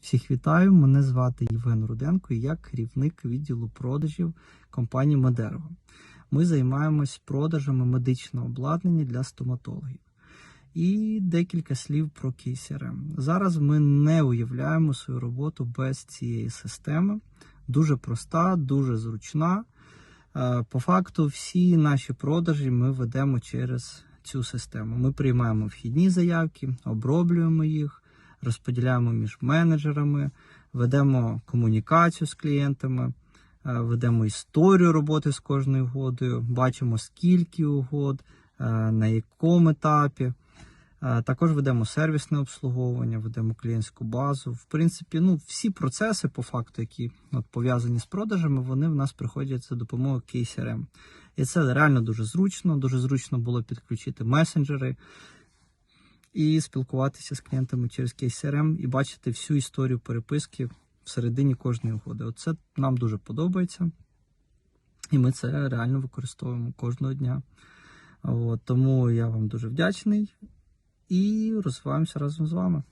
Всіх вітаю! Мене звати Євген Руденко і я керівник відділу продажів компанії Медерево. Ми займаємось продажами медичного обладнання для стоматологів. І декілька слів про KCRM. Зараз ми не уявляємо свою роботу без цієї системи. Дуже проста, дуже зручна. Е, По факту, всі наші продажі ми ведемо через цю систему. Ми приймаємо вхідні заявки, оброблюємо їх, розподіляємо між менеджерами, ведемо комунікацію з клієнтами, е, ведемо історію роботи з кожною угодою, бачимо скільки угод, е, на якому етапі. Е, Також ведемо сервісне обслуговування, ведемо клієнтську базу. В принципі, ну всі процеси, по факту, які от, пов'язані з продажами, вони в нас приходять за допомогою KCRM. І це реально дуже зручно. Дуже зручно було підключити месенджери і спілкуватися з клієнтами через CRM і бачити всю історію переписки всередині кожної угоди. Оце нам дуже подобається. І ми це реально використовуємо кожного дня. От, тому я вам дуже вдячний і розвиваємося разом з вами.